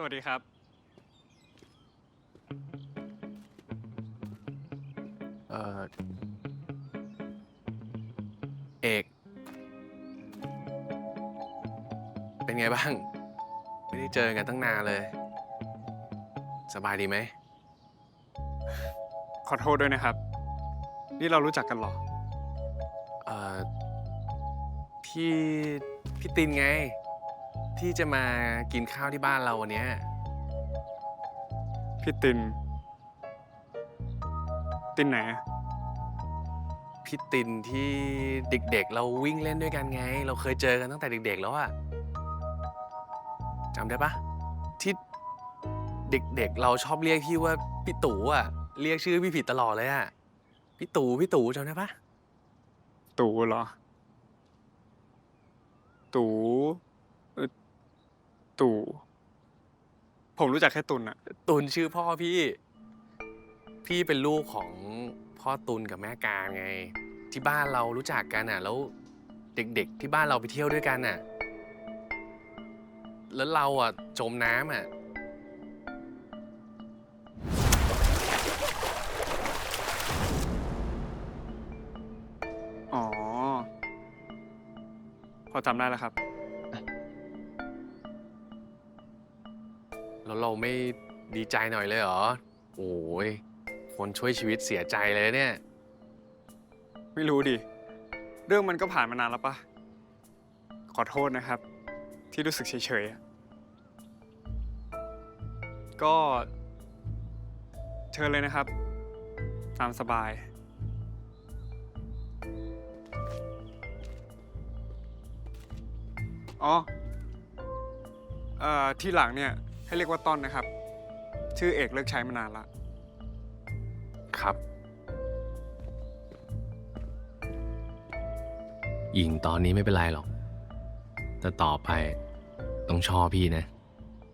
สวัสดีครับ เออเอก เป็นไงบ้าง ไม่ได้เจอกันตั้งนานเลย สบายดีไหม ขอโทษด้วยนะครับ นี่เรารู้จักกันเหรอ เออพี่ พี่ตินไง ที่จะมากินข้าวที่บ้านเราวันเนี้ยพี่ติน ตินไหนอะพี่ตินที่เด็กๆ เราวิ่งเล่นด้วยกันไง เราเคยเจอกันตั้งแต่เด็กๆแล้วอะจำได้ปะที่เด็กๆ เราชอบเรียกพี่ว่าพี่ตู่อะเรียกชื่อพี่ผิดตลอดเลยอะพี่ตู่พี่ตู่จำได้ปะตู่เหรอ ตู่เอ่อ ตู่ ผมรู้จักแค่ตุนอะตุนชื่อพ่อพี่ พี่เป็นลูกของพ่อตุนกับแม่การไง ที่บ้านเรารู้จักกันอะแล้วเด็กๆ ที่บ้านเราไปเที่ยวด้วยกันอะแล้วเราอะจมน้ำอะอ๋อพอจำได้แล้วครับ แล้วเราไม่ดีใจหน่อยเลยเหรอ โอ้ย คนช่วยชีวิตเสียใจเลยเนี่ย ไม่รู้ดิ เรื่องมันก็ผ่านมานานแล้วปะขอโทษนะครับ ที่รู้สึกเฉยๆอะก็เชิญเลยนะครับ ตามสบาย อ๋อเอ่อที่หลังเนี่ย ให้เรียกว่าต้นนะครับ ชื่อเอกเลิกใช้มานานละ ครับหญิงตอนนี้ไม่เป็นไรหรอก แต่ต่อไปต้องชอบพี่นะ